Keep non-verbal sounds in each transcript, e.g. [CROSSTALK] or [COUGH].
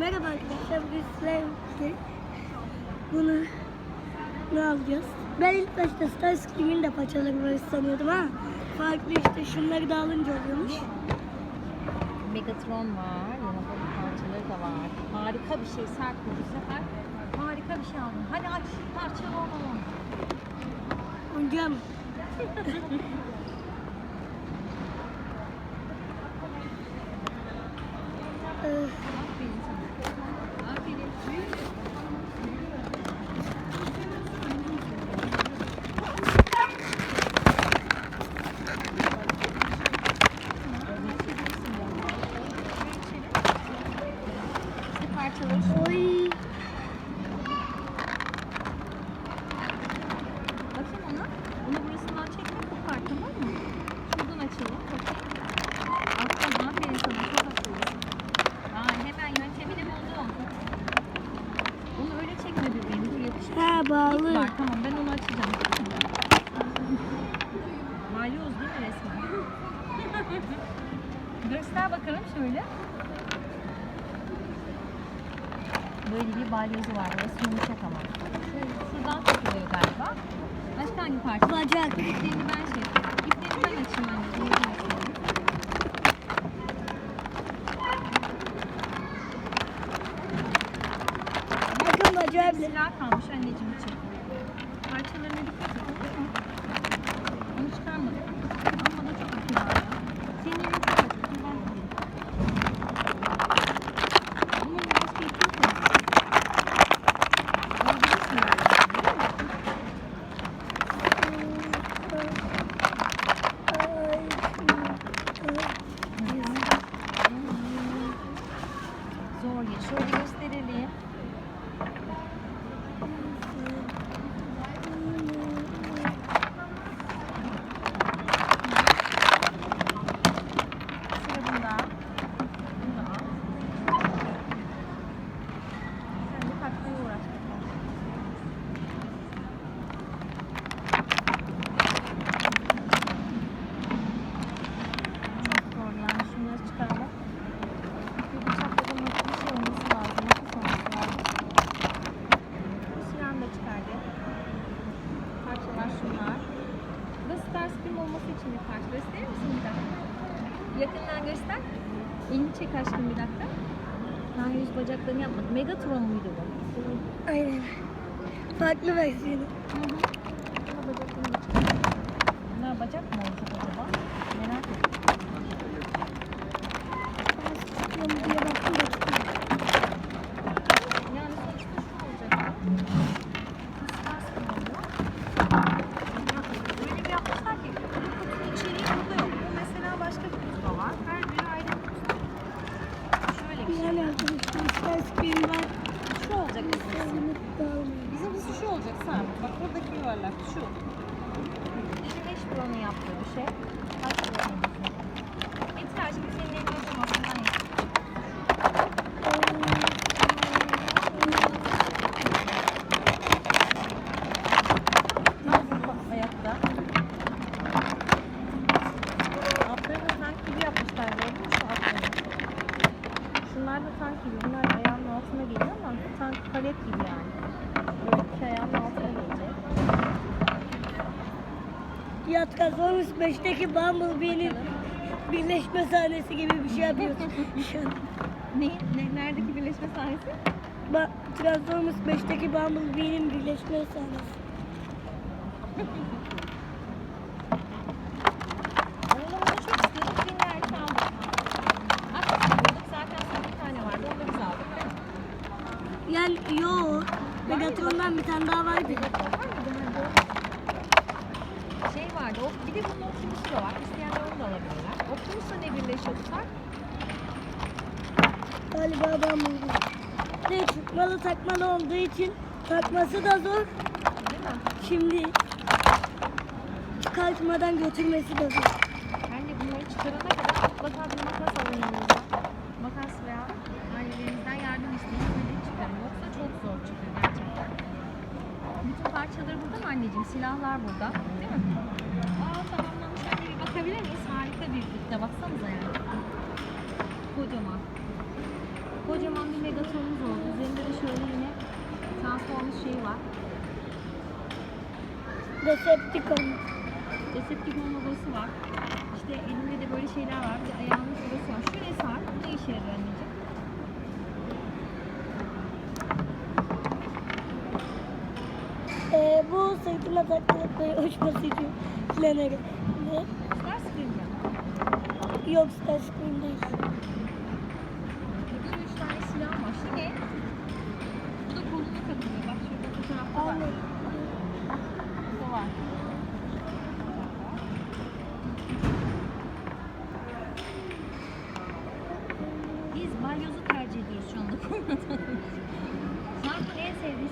Merhaba arkadaşlar, bugün sizlerle bunu ne alacağız? Ben ilk başta Starscream'in de paçaları böyle sanıyordum ha. Farklı işte şunları da alınca oluyormuş. Megatron var. Yanında parçaları da var. Harika bir şey. Sert bu sefer. Harika bir şey aldın. Hadi aç parçalı olalım. Oyuncağım. [LAUGHS] Ee, Aferin sana. Aferin. İşte parçaları şu. oy. Bakayım ona. Onu burasından çekme kopar tamam mı? Şuradan açalım. Bakayım. Alttan aferin sana. Çok akıllısın. Aa, hemen yöntemini buldum. Onu öyle çekme bebeğim. Dur yapıştır. Ha İp bağlı. var tamam ben onu açacağım. Balyoz değil mi resmen? [LAUGHS] Göster bakalım şöyle. Böyle bir balyozu var. Burası yumuşak ama. Şu- Şuradan takılıyor galiba. Başka hangi parça? Bacak. İplerini ben şey. İplerini ben açayım anneciğim. Bakın bacağı bile. Silah kalmış anneciğim için. Parçalarına dikkat et olur mu? Onu çıkarmadık. Ama da çok akıyor ya. Senin elin çok acı. Dur ben alayım. Ama bu başka ipi yok mu? Alabilirsin galiba, değil mi? Zor ya. Şöyle gösterelim. Sıra bunda. Bunu da al. Sen de takmaya uğraş bakalım. Çok zor yani şunları çıkarmak. Bir bıçakla da bir şey olması lazım. Makas olması lazım. Bu silahını da çıkardı. Parçalar şunlar. Da Starscream olması için bir parça. Gösterir misin bir dakika? Yakından göster. Elini çek aşkım bir dakika. Daha henüz bacaklarını yapmadım. Megatron muydu bu? Aynen. Farklı versiyonu. Bunlar bacak mı olacak acaba? Merak ettim. Çıkıyor mu diye baktım da Starscream var. Şu olacak bizim. Bizimkisi şu olacak sen. Bak buradaki yuvarlak şu. Bizim eş buranın yaptığı bir şey. Kaç buranın Getir aşkım senin elini uzamasından yap. Bak ayakta. Altlarını tank gibi yapmışlar gördün mü şu altlarını? Şunlar da tank gibi. Bunlar ayağının altına geliyor ama tank palet gibi yani. Böyle iki ayağının altına gelecek. Transformers 5'teki Bumblebee'nin birleşme sahnesi gibi bir şey yapıyorsun. [LAUGHS] Ne? ne? Neredeki birleşme sahnesi? Ba Transformers 5'teki Bumblebee'nin birleşme sahnesi. [LAUGHS] Oğlum bunu çok istiyorduk. Bin liraya aldık. Aslında istiyorduk. Zaten son bir tane vardı. Onu da biz aldık değil mi? Yani yo. Megatron'dan bir tane daha vardı. Şey vardı. O, bir de bunun Optimus'u da var. İsteyenler onu da alabilirler. Optimus'la ne birleşiyordular? Galiba Bumblebee. Ne çıkmalı takmalı olduğu için takması da zor. Değil mi? Şimdi çıkartmadan götürmesi de zor. Bence bunları çıkarana kadar mutlaka bir makas alın yanınıza. Makas veya ailelerinizden yardım isteyin. Böyle çıkarın. Yoksa çok zor çıkıyor gerçekten. Bütün parçaları burada mı anneciğim? Silahlar burada. Değil mi? Aa tamamlamış. Anne bir bakabilir miyiz? Harika büyüklükte. Baksanıza yani. Kocaman. Kocaman bir megatonumuz oldu. Üzerinde de şöyle yine Transformers şeyi var. Decepticon. Decepticon logosu var. İşte elinde de böyle şeyler var. Bir de ayağının logosu var. Şu ne var? İşe yarıyor anneciğim? Ee, bu sırtıma taktıkları uçması için planeri. Ne? Starscream mi? Yok Starscream değil. Burada üç tane silah var. Şu ne? Bu da koluna takılıyor. Bak şurada fotoğrafta var. Aynen. Bu var.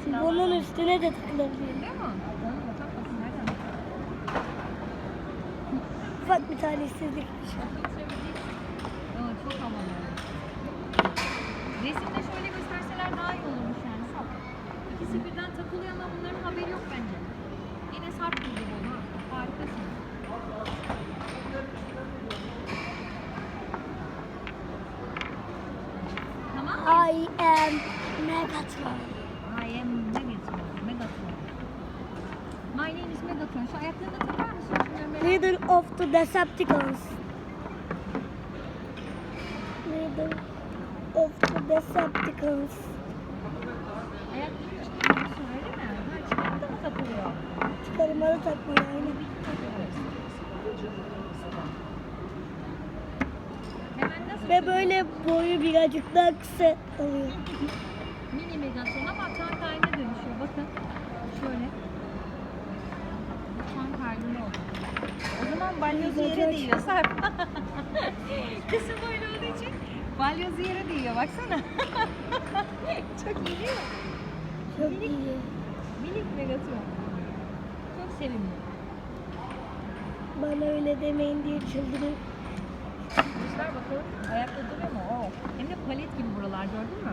Bunun üstüne de takılabilir. Değil mi? Ufak bir talihsizlik. Evet, çok havalı. Resimde şöyle gösterseler daha iyi olurmuş yani Sarp. İkisi birden takılıyor ama bunların haberi yok bence. Yine Sarp gibi oldu ha. Harikasın. Tamam mı? I am Megatron. I am Megatron. Megatron. My name is Megatron. Şu ayaklarını takar mısın? Leader of the Decepticons. Leader of the Decepticons. Ayaklarını çıkarıyorsun öyle mi? Ha çıkarttı mı takılıyor? Çıkarmalı takmalı aynı. Hemen nasıl Ve böyle boyu birazcık daha kısa oluyor. Mini Megatron ama haline dönüşüyor. Bakın şöyle. Halinde oldu. O zaman balyozu yere değiyor Sarp. [LAUGHS] Kısa boylu olduğu için balyozu yere değiyor. Baksana. [LAUGHS] Çok iyi değil mi? Çok iyi. Minik Megatron. Çok sevimli. Bana öyle demeyin diye çıldırıyor. Göster bakalım. Ayakta duruyor mu? Oo. Hem de palet gibi buralar gördün mü?